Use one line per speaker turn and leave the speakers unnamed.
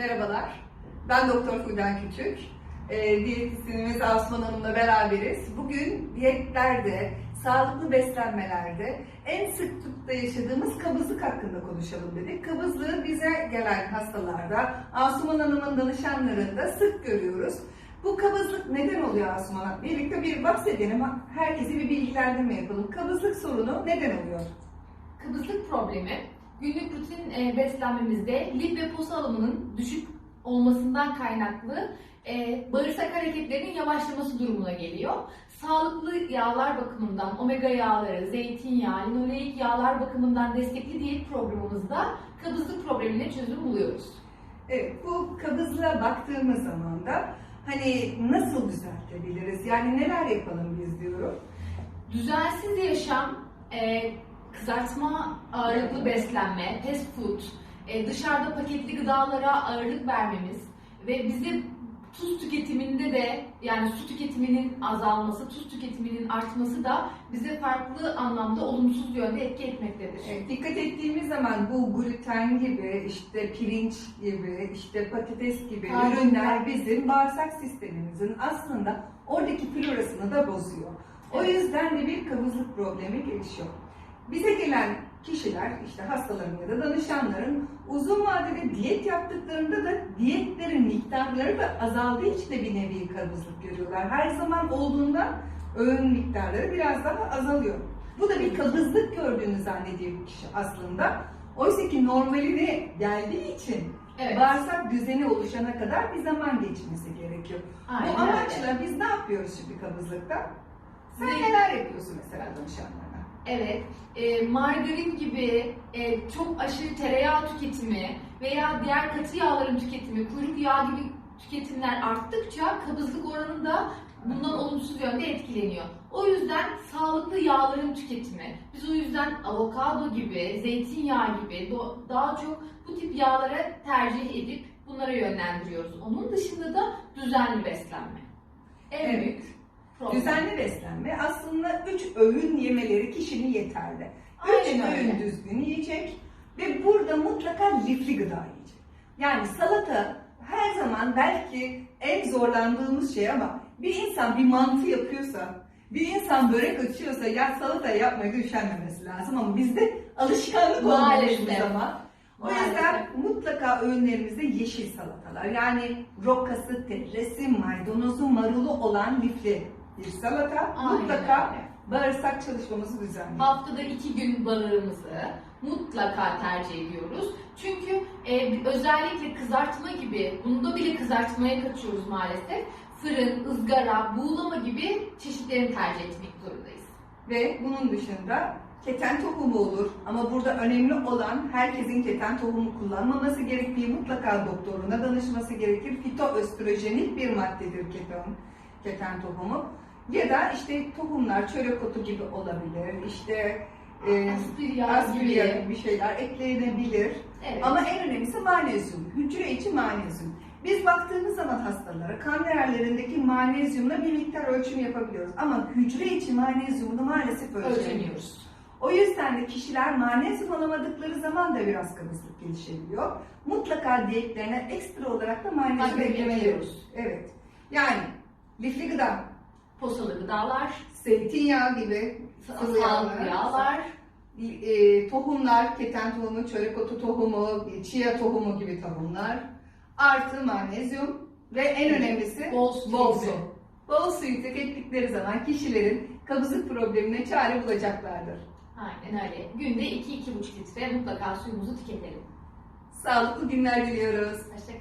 Merhabalar, ben Doktor Fulden Küçük. E, diyetisyenimiz Asuman Hanım'la beraberiz. Bugün diyetlerde, sağlıklı beslenmelerde en sıklıkla yaşadığımız kabızlık hakkında konuşalım dedik. Kabızlığı bize gelen hastalarda, Asuman Hanım'ın danışanlarında sık görüyoruz. Bu kabızlık neden oluyor Asuman? Birlikte bir bahsedelim, herkese bir bilgilendirme yapalım. Kabızlık sorunu neden oluyor?
Kabızlık problemi günlük rutin e, beslenmemizde lif ve posa alımının düşük olmasından kaynaklı e, bağırsak hareketlerinin yavaşlaması durumuna geliyor. Sağlıklı yağlar bakımından omega yağları, zeytinyağı, linoleik yağlar bakımından destekli diyet programımızda kabızlık problemine çözüm buluyoruz.
Evet, bu kabızlığa baktığımız zaman da hani nasıl düzeltebiliriz? Yani neler yapalım biz diyorum.
Düzensiz yaşam, e, kızartma ağırlıklı beslenme, fast food, e, dışarıda paketli gıdalara ağırlık vermemiz ve bizi tuz tüketiminde de yani su tüketiminin azalması, tuz tüketiminin artması da bize farklı anlamda olumsuz yönde etki etmektedir.
Evet, dikkat ettiğimiz zaman bu gluten gibi, işte pirinç gibi, işte patates gibi
Aynen.
ürünler bizim bağırsak sistemimizin aslında oradaki florasını da bozuyor. O
Evet.
yüzden de bir kabızlık problemi gelişiyor. Bize gelen kişiler, işte hastaların ya da danışanların uzun vadede diyet yaptıklarında da diyetlerin miktarları da azaldığı için de bir nevi kabızlık görüyorlar. Her zaman olduğundan öğün miktarları biraz daha azalıyor. Bu da bir kabızlık gördüğünü zannediyor bu kişi aslında. Oysa ki normaline geldiği için
Evet.
bağırsak düzeni oluşana kadar bir zaman geçmesi gerekiyor.
Aynen
bu amaçla biz ne yapıyoruz şimdi kabızlıkta? Sen neler yapıyorsun mesela danışanlarına?
Evet, e, margarin gibi e, çok aşırı tereyağı tüketimi veya diğer katı yağların tüketimi, kuyruk yağı gibi tüketimler arttıkça kabızlık oranı da bundan olumsuz yönde etkileniyor. O yüzden sağlıklı yağların tüketimi, biz o yüzden avokado gibi, zeytinyağı gibi daha çok bu tip yağlara tercih edip bunlara yönlendiriyoruz. Onun dışında da düzenli beslenme. En
Evet.
Problem.
Düzenli beslenme aslında üç öğün yemeleri kişinin yeterli. Üç
Aynen öyle.
öğün düzgün yiyecek ve burada mutlaka lifli gıda yiyecek. Yani salata her zaman belki en zorlandığımız şey ama bir insan bir mantı yapıyorsa, bir insan börek açıyorsa ya salata yapmaya üşenmemesi lazım ama bizde alışkanlık olmuş
Maalesef.
bu zaman. O
Maalesef.
yüzden mutlaka öğünlerimizde yeşil salatalar yani rokası, teresi, maydanozu, marulu olan lifli bir salata
Aynen
mutlaka
öyle.
bağırsak çalışmamızı düzenliyor.
Haftada iki gün balığımızı mutlaka tercih ediyoruz. Çünkü e, özellikle kızartma gibi, bunda bile kızartmaya kaçıyoruz maalesef. Fırın, ızgara, buğulama gibi çeşitlerini tercih etmek zorundayız.
Ve bunun dışında keten tohumu olur ama burada önemli olan herkesin keten tohumu kullanmaması gerektiği mutlaka doktoruna danışması gerekir. Fitoöstrojenik bir maddedir keton, keten tohumu. Ya da işte tohumlar çörek otu gibi olabilir. İşte e,
Aspirya gibi.
gibi şeyler eklenebilir.
Evet.
Ama en önemlisi magnezyum. Hücre içi magnezyum. Biz baktığımız zaman hastalara kan değerlerindeki magnezyumla bir miktar ölçüm yapabiliyoruz. Ama hücre içi magnezyumunu maalesef ölçemiyoruz. O yüzden de kişiler magnezyum alamadıkları zaman da biraz kabızlık gelişebiliyor. Mutlaka diyetlerine ekstra olarak da eklemeliyoruz.
ekliyoruz.
Evet. Yani lifli gıda,
Posalı gıdalar,
zeytinyağı gibi sıvı
sağlıklı yağlar,
e, tohumlar, keten tohumu, çörek otu tohumu, chia tohumu gibi tohumlar, artı magnezyum ve en önemlisi
bol su.
bol su. Bol suyu tükettikleri zaman kişilerin kabızlık problemine çare bulacaklardır.
Aynen öyle. Günde 2-2,5 litre mutlaka suyumuzu tüketelim.
Sağlıklı günler diliyoruz.
Hoşçakalın.